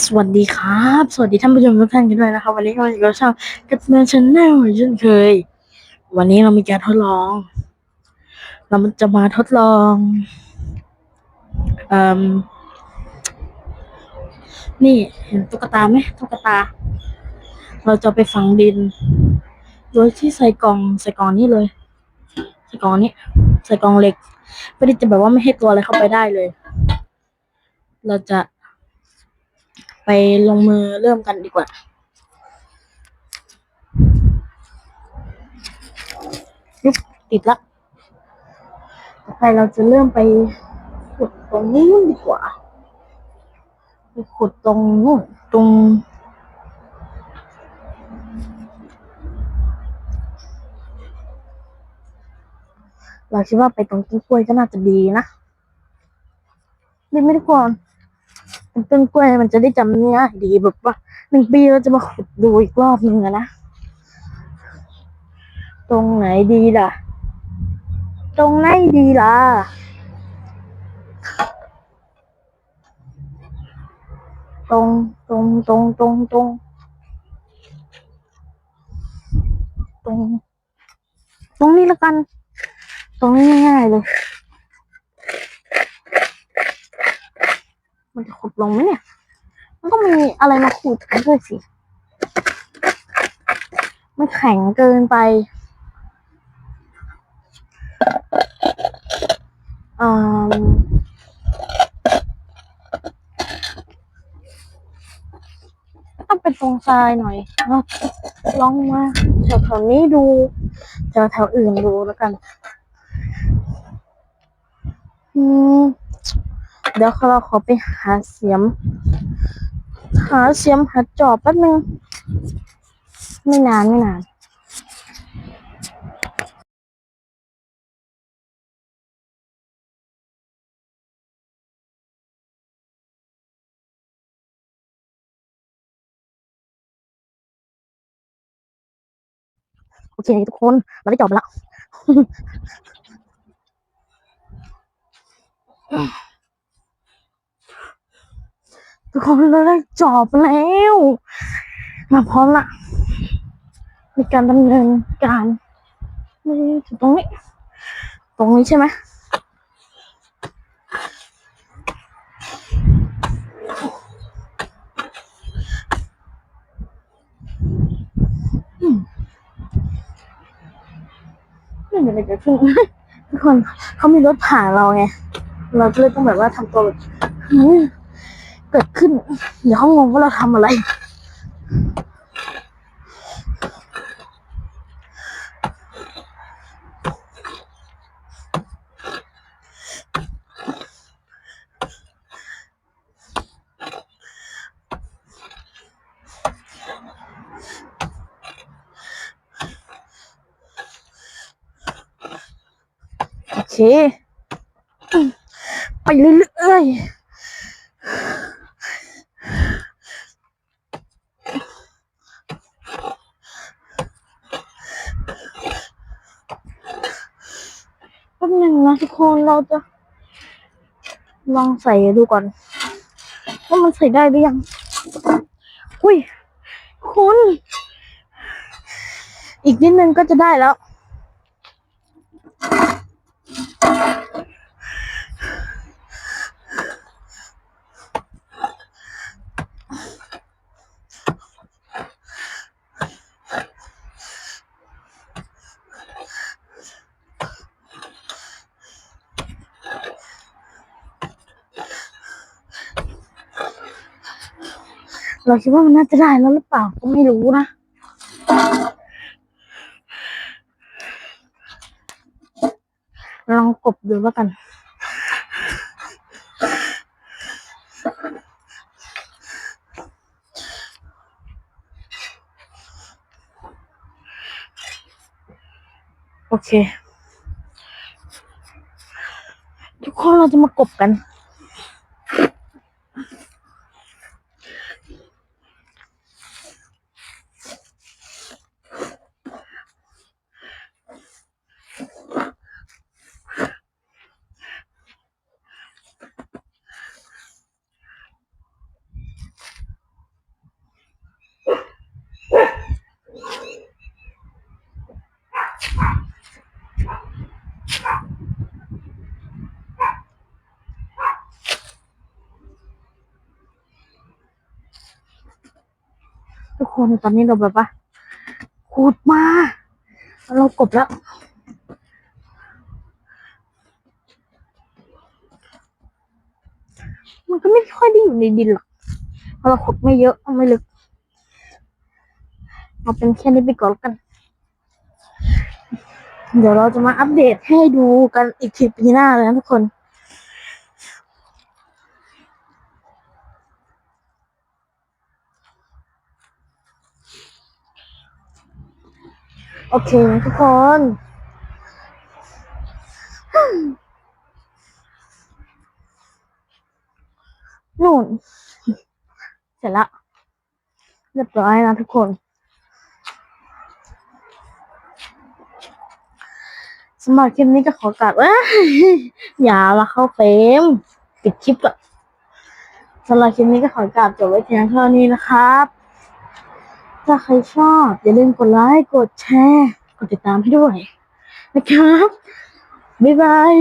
สวัสดีครับ สวัสดีท่านผู้ชมทุกท่านกันด้วยนะครับ วันนี้ก็มาอยู่กับช่องกัตเมนชแนลเช่นเคย วันนี้เรามีการทดลอง เราจะมาทดลองอนี่เห็นตุ๊กตาไหมตุ๊กตา เราจะไปฝังดิน โดยที่ใส่กล่องใส่กล่องนี้เลย ใส่กล่องนี้ ใส่กล่องเหล็กเพื่อที่จะแบบว่าไม่ให้ตัวอะไรเข้าไปได้เลย เราจะ ไปลงมือเริ่มกันดีกว่ายุบติดละต่อไปเราจะเริ่มไปขุดตรงนู้นดีกว่าไปขุดตรงนู้นตรงเราคิดว่าไปตรงต้นกล้วยก็น่าจะดีนะดีไหมทุกคน เป็นต้นกล้วยมันจะได้จำเนื้อดีแบบว่าหนึ่งปีเราจะมาขุดดูอีกรอบหนึ่งอะนะ ตรงไหนดีล่ะ ตรงไหนดีล่ะตรงตรงตรงตรงตรงตรง ตรงนี้ละกัน ตรงนี้ง่ายๆเลย มันจะขุดลงไหมเนี่ย มันก็มีอะไรมาขุดด้วยสิ มันแข็งเกินไป อืมต้องเป็นตรงทรายหน่อยลองมาแถวๆนี้ดูแถวแถวๆอื่นดูแล้วกัน อืม เดี๋ยวเราขอไปหาเสียม หาเสียมหาจอบแป๊บนึง ไม่นานไม่นานโอเคทุกคน เราได้จอบแล้ว ทุกคนเราได้จอบแล้ว มาพร้อมละในการดำเนินการไม่ได้ถึงตรงนี้ ตรงนี้ใช่ไหมไม่มีอะไรเกิดขึ้นทุกคนเขามีรถผ่านเราไง เราก็เลยต้องแบบว่าทำตัวแบบ เกิดขึ้น เดี๋ยวเขางงว่าเราทำอะไร โอเค ไปเรื่อยๆ ป๊บหนึงนะทุกคนเราจะลองใส่ดูก่อนว่ามันใส่ได้หรือยัง อุ้ยคุณ อีกนิดนึงก็จะได้แล้ว เราคิดว่ามันน่าจะได้แล้วหรือเปล่าก็ไม่รู้นะลองกบดูแล้วกัน โอเค ทุกคนเราจะมากบกัน ทุกคนตอนนี้เราแบบว่าขูดมา เรากบแล้ว มันก็ไม่ค่อยได้อยู่ในดินหรอกเพราะเราขุดไม่เยอะไม่ลึกเอาเป็นแค่นี้ไปก่อนกัน เดี๋ยวเราจะมาอัปเดตให้ดูกันอีกทีปีหน้าเลยนะทุกคน โอเคนะทุกคน นู่น เสร็จละเรียบร้อยนะทุกคน สำหรับคลิปนี้ก็ขอกลับว่าอย่ามาเข้าเฟมปิดคลิปก่อนสำหรับคลิปนี้ก็ขอกลับจบไว้เพียงเท่านี้นะครับ ถ้าใครชอบ อย่าลืมกดไลค์ กดแชร์ กดติดตามให้ด้วย นะครับ บ๊ายบาย